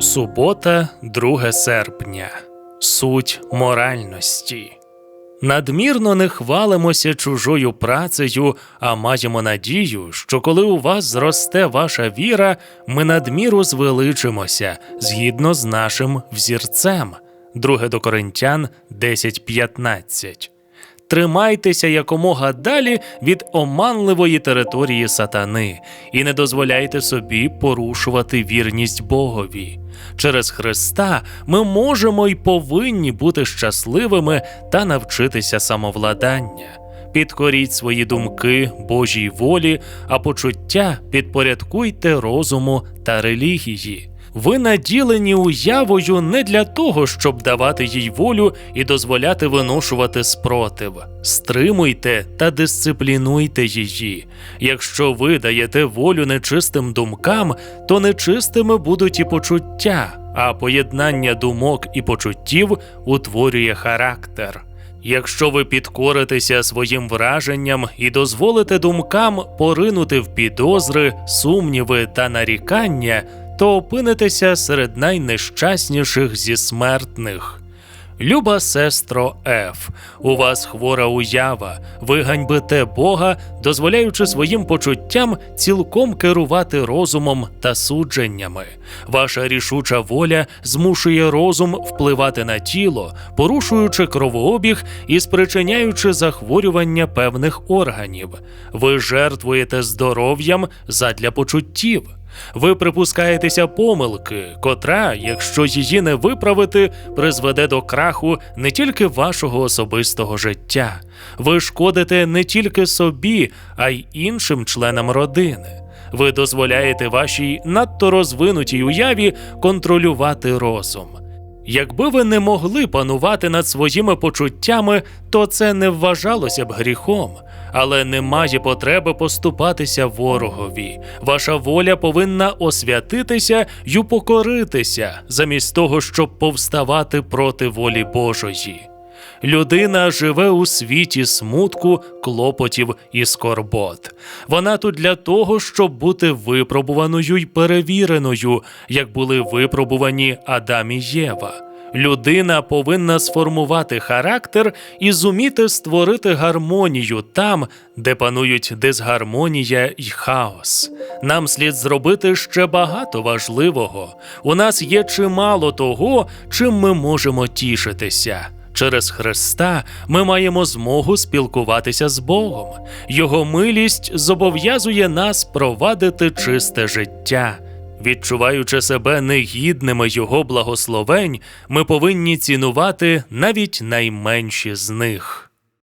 Субота, 2 серпня. Суть моральності. Надмірно не хвалимося чужою працею, а маємо надію, що коли у вас зросте ваша віра, ми надміру звеличимося згідно з нашим взірцем. 2 до Коринтян 10.15. Тримайтеся якомога далі від оманливої території сатани і не дозволяйте собі порушувати вірність Богові. Через Христа ми можемо й повинні бути щасливими та навчитися самовладання. Підкоріть свої думки Божій волі, а почуття підпорядкуйте розуму та релігії. Ви наділені уявою не для того, щоб давати їй волю і дозволяти виношувати спротив. Стримуйте та дисциплінуйте її. Якщо ви даєте волю нечистим думкам, то нечистими будуть і почуття, а поєднання думок і почуттів утворює характер. Якщо ви підкоритеся своїм враженням і дозволите думкам поринути в підозри, сумніви та нарікання, то опинитеся серед найнещасніших зі смертних. Люба сестро Ф, у вас хвора уява, ви ганьбите Бога, дозволяючи своїм почуттям цілком керувати розумом та судженнями. Ваша рішуча воля змушує розум впливати на тіло, порушуючи кровообіг і спричиняючи захворювання певних органів. Ви жертвуєте здоров'ям задля почуттів. Ви припускаєтеся помилки, котра, якщо її не виправити, призведе до краху не тільки вашого особистого життя. Ви шкодите не тільки собі, а й іншим членам родини. Ви дозволяєте вашій надто розвинутій уяві контролювати розум. Якби ви не могли панувати над своїми почуттями, то це не вважалося б гріхом, але немає потреби поступатися ворогові. Ваша воля повинна освятитися й упокоритися, замість того, щоб повставати проти волі Божої. Людина живе у світі смутку, клопотів і скорбот. Вона тут для того, щоб бути випробуваною й перевіреною, як були випробувані Адам і Єва. Людина повинна сформувати характер і зуміти створити гармонію там, де панують дисгармонія й хаос. Нам слід зробити ще багато важливого. У нас є чимало того, чим ми можемо тішитися. Через Христа ми маємо змогу спілкуватися з Богом. Його милість зобов'язує нас провадити чисте життя. Відчуваючи себе негідними Його благословень, ми повинні цінувати навіть найменші з них.